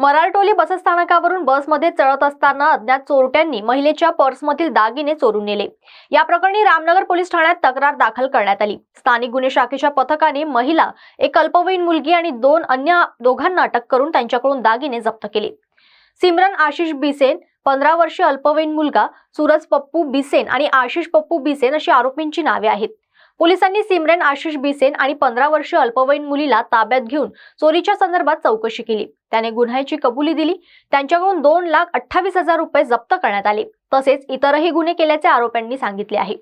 मरारटोली बसस्थानकावरून बसमध्ये चढत असताना अज्ञात चोरट्यांनी महिलेच्या पर्समधील दागिने चोरून नेले. या प्रकरणी रामनगर पोलीस ठाण्यात तक्रार दाखल करण्यात आली. स्थानिक गुन्हे शाखेच्या पथकाने महिला एक अल्पवयीन मुलगी आणि दोन अन्य दोघांना अटक करून त्यांच्याकडून दागिने जप्त केले. सिमरन आशिष बिसेन पंधरा वर्षीय अल्पवयीन मुलगा सूरज पप्पू बिसेन आणि आशिष पप्पू बिसेन अशी आरोपींची नावे आहेत. पोलिसांनी सिमरन आशिष बिसेन आणि पंधरा वर्षीय अल्पवयीन मुलीला ताब्यात घेऊन चोरीच्या संदर्भात चौकशी केली. त्याने गुन्ह्याची कबुली दिली. त्यांच्याकडून दोन लाख अठ्ठावीस हजार रुपये जप्त करण्यात आले. तसेच इतरही गुन्हे केल्याचे आरोपांनी सांगितले आहे.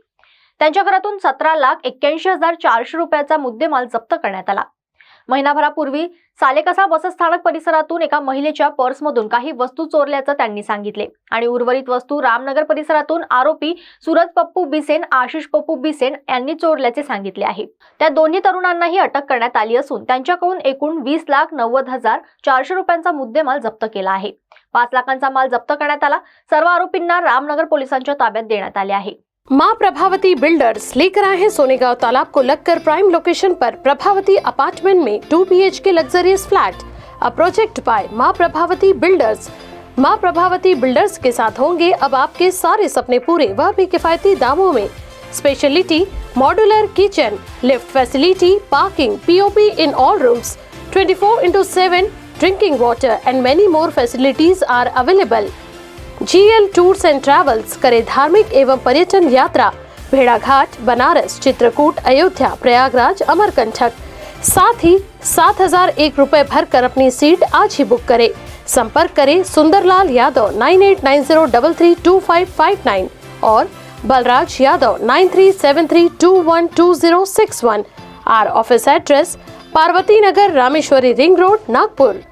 त्यांच्या घरातून सतरा लाख एक्क्याऐंशी हजार चारशे रुपयाचा मुद्देमाल जप्त करण्यात आला. महिनाभरापूर्वी सालेकसा बसस्थानक परिसरातून एका महिलेच्या पर्समधून काही वस्तू चोरल्याचं त्यांनी सांगितले. आणि उर्वरित वस्तू रामनगर परिसरातून आरोपी सूरज पप्पू बिसेन आशिष पप्पू बिसेन यांनी चोरल्याचे सांगितले आहे. त्या दोन्ही तरुणांनाही अटक करण्यात आली असून त्यांच्याकडून एकूण वीस लाख नव्वद हजार चारशे रुपयांचा मुद्देमाल जप्त केला आहे. पाच लाखांचा माल जप्त करण्यात आला. सर्व आरोपींना रामनगर पोलिसांच्या ताब्यात देण्यात आले आहे. माँ प्रभावती बिल्डर्स लेकर आए हैं सोनेगांव तालाब को लगकर प्राइम लोकेशन पर प्रभावती अपार्टमेंट में two B K luxurious flat a project by Maa Prabhavati builders. माँ प्रभावती बिल्डर्स के साथ होंगे अब आपके सारे सपने पूरे, वह भी किफायती दामों में। Speciality modular kitchen lift facility parking POP in all rooms 24 four into seven drinking water and many more facilities are available GL tours and travels करे धार्मिक एवं पर्यटन यात्रा, भेड़ाघाट, बनारस, चित्रकूट, अयोध्या, प्रयागराज, अमरकंठक। साथ ही सात हज़ार एक रूपए भर कर अपनी सीट आज ही बुक करें। संपर्क करें Sundarlal Yadav nine eight nine zero double three two five five nine और Balraj Yadav nine three seven three two one two zero six one. Our office address Parvati Nagar Rameshwari ring road Nagpur